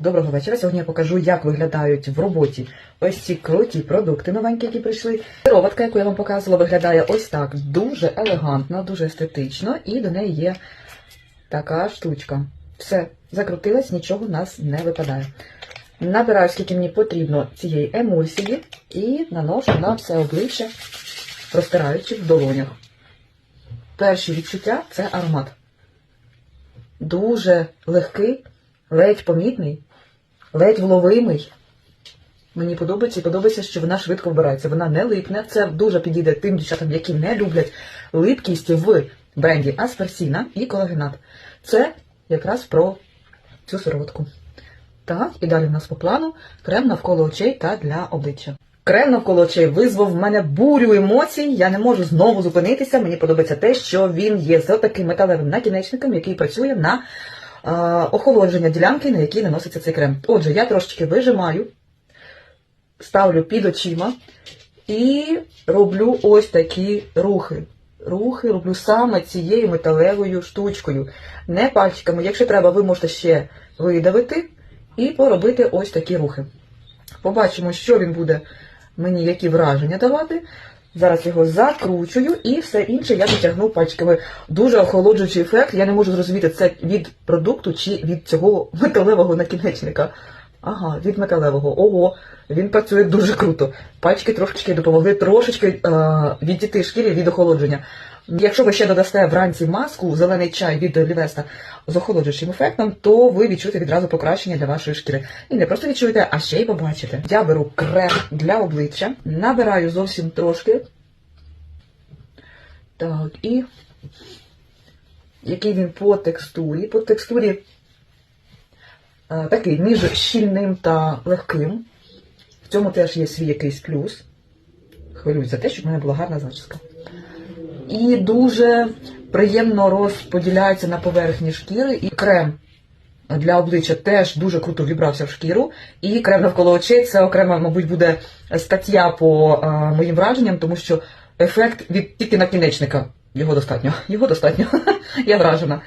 Доброго вечора. Сьогодні я покажу, як виглядають в роботі ось ці круті продукти новенькі, які прийшли. Сироватка, яку я вам показувала, виглядає ось так. Дуже елегантно, дуже естетично, і до неї є така штучка. Все, закрутилась, нічого у нас не випадає. Набираю, скільки мені потрібно цієї емульсії, і наношу на все обличчя, розтираючи в долонях. Перші відчуття це аромат. Дуже легкий, ледь помітний, ледь вловимий. Мені подобається і подобається, що вона швидко вбирається. Вона не липне. Це дуже підійде тим дівчатам, які не люблять липкість в бренді Асперсіна і колагенат. Це якраз про цю сироватку. Так, і далі в нас по плану крем навколо очей та для обличчя. Крем навколо очей визвав в мене бурю емоцій. Я не можу знову зупинитися. Мені подобається те, що він є з таким металевим накінечником, який працює на охолодження ділянки, на якій наноситься цей крем. Отже, я трошечки вижимаю, ставлю під очима і роблю ось такі рухи. Рухи роблю саме цією металевою штучкою, не пальчиками. Якщо треба, ви можете ще видавити і поробити ось такі рухи. Побачимо, що він буде мені, які враження давати. Зараз його закручую і все інше я дотягну пальчиками. Дуже охолоджуючий ефект. Я не можу зрозуміти, це від продукту чи від цього металевого накінечника. Ага, від металевого. Ого, він працює дуже круто. Пальчики трошечки допомогли трошечки е, віддіти шкірі від охолодження. Якщо ви ще додасте вранці маску, зелений чай від Лівеста з охолоджуючим ефектом, то ви відчуєте відразу покращення для вашої шкіри. І не просто відчуєте, а ще й побачите. Я беру крем для обличчя, набираю зовсім трошки. Так, і який він по текстурі. По текстурі такий між щільним та легким. В цьому теж є свій якийсь плюс. Хвилююсь за те, щоб в мене була гарна зачіска. І дуже приємно розподіляється на поверхні шкіри. І крем для обличчя теж дуже круто вібрався в шкіру. І крем навколо очей це окрема, мабуть, буде стаття по е, моїм враженням, тому що ефект від тільки накінечника. Його достатньо. Його достатньо. Я вражена.